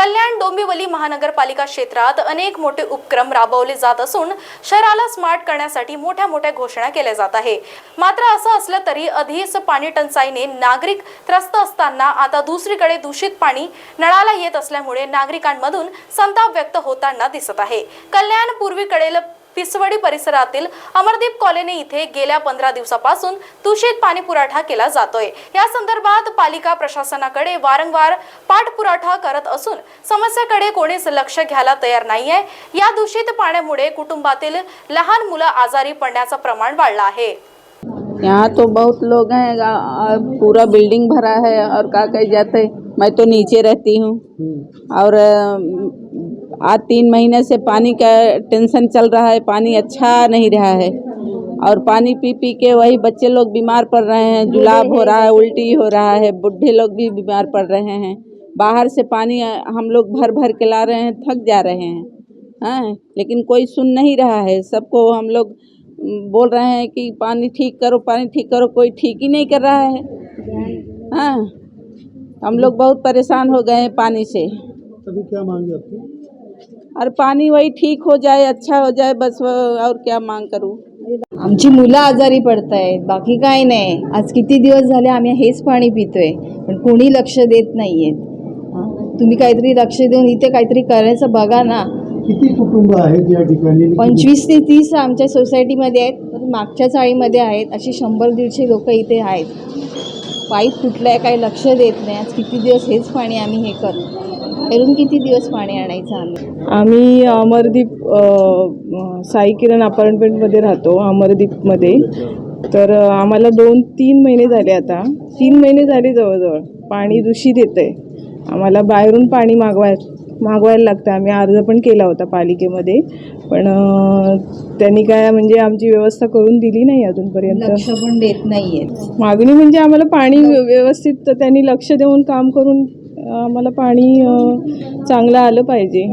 कल्याण डोंबिवली महानगरपालिका क्षेत्रात अनेक मोठे उपक्रम राबवले जात असून शहराला स्मार्ट करण्यासाठी मोठ्या मोठ्या घोषणा केल्या जात आहे. मात्र असं असलं तरी अधिस पाणी टंचाईने नागरिक त्रस्त असताना आता दुसरीकडे दूषित पाणी नळाला येत असल्यामुळे नागरिकांमधून संताप व्यक्त होताना दिसत आहे. कल्याण पूर्वीकडील पिसवडी परिसरातील अमरदीप कॉलनी इथे गेल्या पंधरा दिवसापासून दूषित पाणी पुरवठा केला जातोय. या संदर्भात पालिका प्रशासनाकडे वारंवार पाठपुराठा करत असून समस्याकडे कोणीच लक्ष घ्यायला तयार नाहीये. या दूषित पाण्यामुळे कुटुंबातील लहान मुलं आजारी पडण्याचं प्रमाण वाढलं आहे. यहाँ तो बहुत लोग हैं पूरा बिल्डिंग भरा है और का कही जाते? मैं तो नीचे रहती हूँ। और आज तीन महीने से पानी का टेंशन चल रहा है, पानी अच्छा नहीं रहा है। और पानी पी पी के वही बच्चे लोग बीमार पड़ रहे हैं, जुलाब हो रहा है, उल्टी हो रहा है, बुढ़े लोग भी बीमार पड़ रहे हैं। बाहर से पानी हम लोग भर भर के ला रहे हैं, थक जा रहे हैं। हाँ लेकिन कोई सुन नहीं रहा है। सबको हम लोग बोल रहे हैं कि पानी ठीक करो, पानी ठीक करो, कोई ठीक ही नहीं कर रहा है। हाँ हम लोग बहुत परेशान हो गए हैं पानी से। अभी क्या मांगे आपकी? और पानी वही ठीक हो जाए अच्छा हो जाए बस और क्या मांग करूँ? आमची मुलं आजारी पडत आहेत बाकी काय नाही. आज किती दिवस झाले आम्ही हेच पाणी पितोय पण कोणी लक्ष देत नाहीयेत. हा? तुम्ही काहीतरी लक्ष देऊन इथे काहीतरी करायचं बघा ना. किती कुटुंब आहेत या ठिकाणी? पंचवीस ते तीस आमच्या सोसायटीमध्ये आहेत मागच्या चाळीमध्ये आहेत अशी शंभर दीडशे लोक इथे आहेत. पाईप फुटलाय काही लक्ष देत नाही. आज किती दिवस हेच पाणी आम्ही हे करतो बाहेरून किती दिवस पाणी आणायचं आम्ही? आम्ही अमरदीप साई किरण अपार्टमेंटमध्ये राहतो अमरदीपमध्ये. तर आम्हाला दोन तीन महिने झाले आता. तीन महिने झाले जवळजवळ. पाणी दूषित येतं आहे आम्हाला बाहेरून पाणी मागवाय मागवायला लागतं. आम्ही अर्ज पण केला होता पालिकेमध्ये. पण त्यांनी काय म्हणजे आमची व्यवस्था करून दिली नाही अजूनपर्यंत. लक्ष पण देत नाहीयेत. मागणी म्हणजे आम्हाला पाणी व्य- व्यवस्थित त्यांनी लक्ष देऊन काम करून आम्हाला पाणी चांगलं आलं पाहिजे.